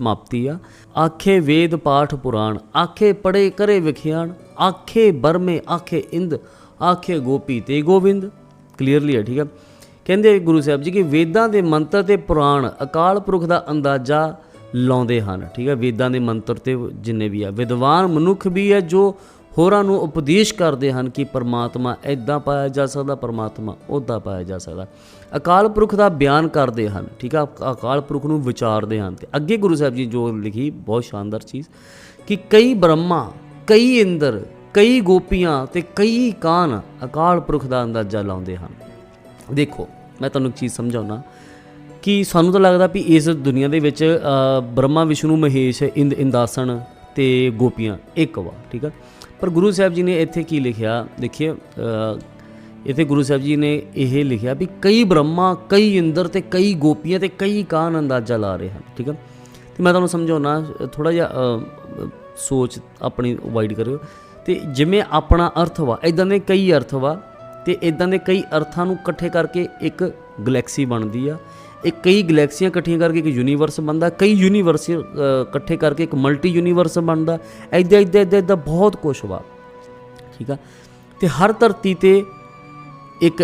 ਸਮਾਪਤੀ ਆ। ਆਖੇ ਵੇਦ, ਪਾਠ, ਪੁਰਾਣ। ਆਖੇ ਪੜੇ ਕਰੇ, ਵਿਖਿਆਣ। ਆਖੇ ਬਰਮੇ, ਆਖੇ ਇੰਦ। ਆਖੇ ਗੋਪੀ ਤੇ ਗੋਬਿੰਦ ਕਲੀਅਰਲੀ ਹੈ ਠੀਕ ਹੈ ਕਹਿੰਦੇ ਗੁਰੂ ਸਾਹਿਬ ਜੀ ਕਿ ਵੇਦਾਂ ਦੇ ਮੰਤਰ ਤੇ ਪੁਰਾਣ ਅਕਾਲ ਪੁਰਖ ਦਾ ਅੰਦਾਜ਼ਾ ਲਾਉਂਦੇ ਹਨ, ਠੀਕ ਹੈ ਵੇਦਾਂ ਦੇ ਮੰਤਰ ਤੇ ਜਿੰਨੇ ਵੀ ਆ, ਵਿਦਵਾਨ ਮਨੁੱਖ ਵੀ ਹੈ ਜੋ ਹੋਰਾਂ ਨੂੰ ਉਪਦੇਸ਼ ਕਰਦੇ ਹਨ ਕਿ ਪਰਮਾਤਮਾ ਐਦਾਂ ਪਾਇਆ ਜਾ ਸਕਦਾ, ਪਰਮਾਤਮਾ ਉੱਦਾਂ ਪਾਇਆ ਜਾ ਸਕਦਾ। ਅਕਾਲ ਪੁਰਖ ਦਾ ਬਿਆਨ ਕਰਦੇ ਹਨ, ਠੀਕ ਆ? ਅਕਾਲ ਪੁਰਖ ਨੂੰ ਵਿਚਾਰਦੇ ਹਨ ਤੇ ਅੱਗੇ ਗੁਰੂ ਸਾਹਿਬ ਜੀ ਜੋ ਲਿਖੀ ਬਹੁਤ ਸ਼ਾਨਦਾਰ ਚੀਜ਼ ਕਿ ਕਈ ਬ੍ਰਹਮਾ, ਕਈ ਇੰਦਰ, ਕਈ ਗੋਪੀਆਂ ਤੇ ਕਈ ਕਾਨ ਅਕਾਲ ਪੁਰਖ ਦਾ ਅੰਦਾਜ਼ਾ ਲਾਉਂਦੇ ਹਨ। ਦੇਖੋ, ਮੈਂ ਤੁਹਾਨੂੰ ਇੱਕ ਚੀਜ਼ ਸਮਝਾਉਣਾ ਕਿ ਸਾਨੂੰ ਤਾਂ ਲੱਗਦਾ ਵੀ ਇਸ ਦੁਨੀਆ ਦੇ ਵਿੱਚ ਬ੍ਰਹਮਾ, ਵਿਸ਼ਨੂੰ, ਮਹੇਸ਼, ਇੰਦ ਇੰਦਾਸਣ ਤੇ ਗੋਪੀਆਂ, ਇੱਕ ਵਾ, ਠੀਕ ਆ? ਪਰ ਗੁਰੂ ਸਾਹਿਬ ਜੀ ਨੇ ਇੱਥੇ ਕੀ ਲਿਖਿਆ? ਦੇਖਿਏ ਇੱਥੇ ਗੁਰੂ ਸਾਹਿਬ ਜੀ ਨੇ ਇਹ ਲਿਖਿਆ ਵੀ ਕਈ ਬ੍ਰਹਮਾ, ਕਈ ਇੰਦਰ ਤੇ ਕਈ ਗੋਪੀਆਂ ਤੇ ਕਈ ਕਾਨ ਅੰਦਾਜ਼ਾ ਲਾ ਰਹੇ ਹਨ, ਠੀਕ ਆ? ਤੇ ਮੈਂ ਤੁਹਾਨੂੰ ਸਮਝਾਉਣਾ ਥੋੜਾ ਜਿਹਾ ਸੋਚ ਆਪਣੀ ਵਾਈਡ ਕਰਿਓ। ਤੇ ਜਿਵੇਂ ਆਪਣਾ ਅਰਥ ਵਾ ਇਦਾਂ ਦੇ ਕਈ ਅਰਥ ਵਾ, ਤੇ ਇਦਾਂ ਦੇ ਕਈ ਅਰਥਾਂ ਨੂੰ ਇਕੱਠੇ ਕਰਕੇ ਇੱਕ ਗੈਲੈਕਸੀ ਬਣਦੀ ਆ। ਇਹ ਕਈ ਗੈਲੈਕਸੀਆਂ ਇਕੱਠੀਆਂ ਕਰਕੇ ਇੱਕ ਯੂਨੀਵਰਸ ਬਣਦਾ, ਕਈ ਯੂਨੀਵਰਸ ਇਕੱਠੇ ਕਰਕੇ ਇੱਕ ਮਲਟੀ ਯੂਨੀਵਰਸ ਬਣਦਾ। ਇਦਾਂ ਇਦਾਂ ਇਦਾਂ ਇਦਾਂ ਬਹੁਤ ਕੁਝ ਵਾ। ਠੀਕ ਆ? ਤੇ ਹਰ ਧਰਤੀ ਤੇ ਇੱਕ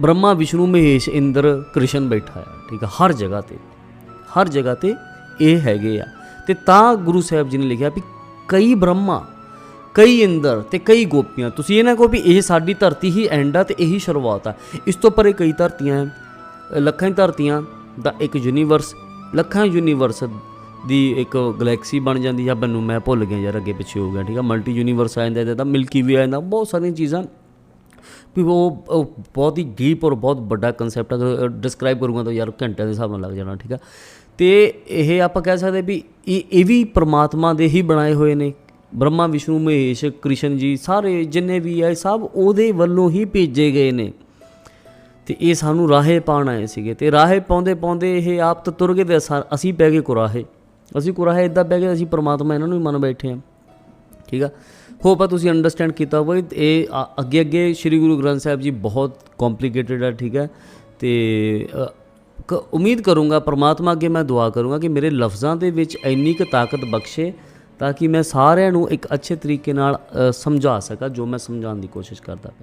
ਬ੍ਰਹਮਾ, ਵਿਸ਼ਨੂੰ, ਮਹੇਸ਼, ਇੰਦਰ, ਕ੍ਰਿਸ਼ਨ ਬੈਠਾ ਆ। ਠੀਕ ਆ? ਹਰ ਜਗ੍ਹਾ ਤੇ। ਹਰ ਜਗ੍ਹਾ ਤੇ ਇਹ ਹੈਗੇ ਆ। ਤੇ ਤਾਂ ਗੁਰੂ ਸਾਹਿਬ ਜੀ ਨੇ ਲਿਖਿਆ ਵੀ ਕਈ ਬ੍ਰਹਮਾ, ਕਈ ਇੰਦਰ ਤੇ ਕਈ ਗੋਪੀਆਂ, ਤੁਸੀਂ ਇਹ ਨਾ ਕਹੋ ਵੀ ਇਹ ਸਾਡੀ ਧਰਤੀ ਹੀ ਐਂਡ ਆ ਤੇ ਇਹੀ ਸ਼ੁਰੂਆਤ ਆ। ਇਸ ਤੋਂ ਪਰੇ ਕਈ ਧਰਤੀਆਂ ਹੈ ਲੱਖਾਂ ਧਰਤੀਆਂ ਦਾ ਇੱਕ ਯੂਨੀਵਰਸ ਲੱਖਾਂ ਯੂਨੀਵਰਸ ਦੀ ਇੱਕ ਗੈਲੈਕਸੀ ਬਣ ਜਾਂਦੀ ਆ। ਮੈਨੂੰ ਮੈਂ ਭੁੱਲ ਗਿਆ ਯਾਰ, ਅੱਗੇ ਪਿੱਛੇ ਹੋ ਗਿਆ, ਠੀਕ ਆ? ਮਲਟੀ ਯੂਨੀਵਰਸ ਆ ਜਾਂਦਾ, ਇਹਦਾ ਤਾਂ ਮਿਲਕੀ ਵੇ ਆ ਜਾਂਦਾ, ਬਹੁਤ ਸਾਰੀਆਂ ਚੀਜ਼ਾਂ। ਵੀ ਉਹ ਬਹੁਤ ਹੀ ਡੀਪ ਔਰ ਬਹੁਤ ਵੱਡਾ ਕਨਸੈਪਟ ਅਗਰ ਡਿਸਕ੍ਰਾਈਬ ਕਰੂੰਗਾ ਤਾਂ ਯਾਰ ਘੰਟਿਆਂ ਦੇ ਹਿਸਾਬ ਨਾਲ ਲੱਗ ਜਾਣਾ, ਠੀਕ ਆ? ਤੇ ਇਹ ਆਪਾਂ ਕਹਿ ਸਕਦੇ ਵੀ ਇਹ ਇਹ ਵੀ ਪ੍ਰਮਾਤਮਾ ਦੇ ਹੀ ਬਣਾਏ ਹੋਏ ਨੇ। ਬ੍ਰਹਮਾ, ਵਿਸ਼ਨੂੰ, ਮਹੇਸ਼, ਕ੍ਰਿਸ਼ਨ ਜੀ, ਸਾਰੇ ਜਿੰਨੇ ਵੀ ਆ ਸਭ ਉਹਦੇ ਵੱਲੋਂ ਹੀ ਭੇਜੇ ਗਏ ਨੇ। ਤੇ ਇਹ ਸਾਨੂੰ ਰਾਹੇ ਪਾਉਣ ਆਏ ਸੀਗੇ ਤੇ ਰਾਹੇ ਪਾਉਂਦੇ ਪਾਉਂਦੇ ਇਹ ਆਪ ਤਾਂ ਤੁਰ ਗਏ ਤੇ ਅਸਾਂ- ਅਸੀਂ ਪੈ ਗਏ ਕੁਰਾਹੇ। ਅਸੀਂ ਕੁਰਾਹੇ ਇਦਾਂ ਪੈ ਗਏ, ਅਸੀਂ ਪਰਮਾਤਮਾ ਇਹਨਾਂ ਨੂੰ ਹੀ ਮੰਨ ਬੈਠੇ ਹਾਂ। ਠੀਕ ਆ? ਹੋਪ ਆ ਤੁਸੀਂ ਅੰਡਰਸਟੈਂਡ ਕੀਤਾ ਹੋਵੇ ਇਹ ਆ- ਅੱਗੇ ਅੱਗੇ ਸ੍ਰੀ ਗੁਰੂ ਗ੍ਰੰਥ ਸਾਹਿਬ ਜੀ ਬਹੁਤ ਕੰਪਲਿਕੇਟਡ ਆ, ਠੀਕ ਹੈ ਤੇ ਕ- ਉਮੀਦ ਕਰੂੰਗਾ, ਪ੍ਰਮਾਤਮਾ ਅੱਗੇ ਮੈਂ ਦੁਆ ਕਰੂੰਗਾ ਕਿ ਮੇਰੇ ਲਫ਼ਜ਼ਾਂ ਦੇ ਵਿੱਚ ਇੰਨੀ ਕੁ ਤਾਕਤ ਬਖਸ਼ੇ ਤਾਂ ਕਿ ਮੈਂ ਸਾਰਿਆਂ ਨੂੰ ਇੱਕ ਅੱਛੇ ਤਰੀਕੇ ਨਾਲ ਸਮਝਾ ਸਕਾਂ ਜੋ ਮੈਂ ਸਮਝਾਉਣ ਦੀ ਕੋਸ਼ਿਸ਼ ਕਰਦਾ ਪਿਆ।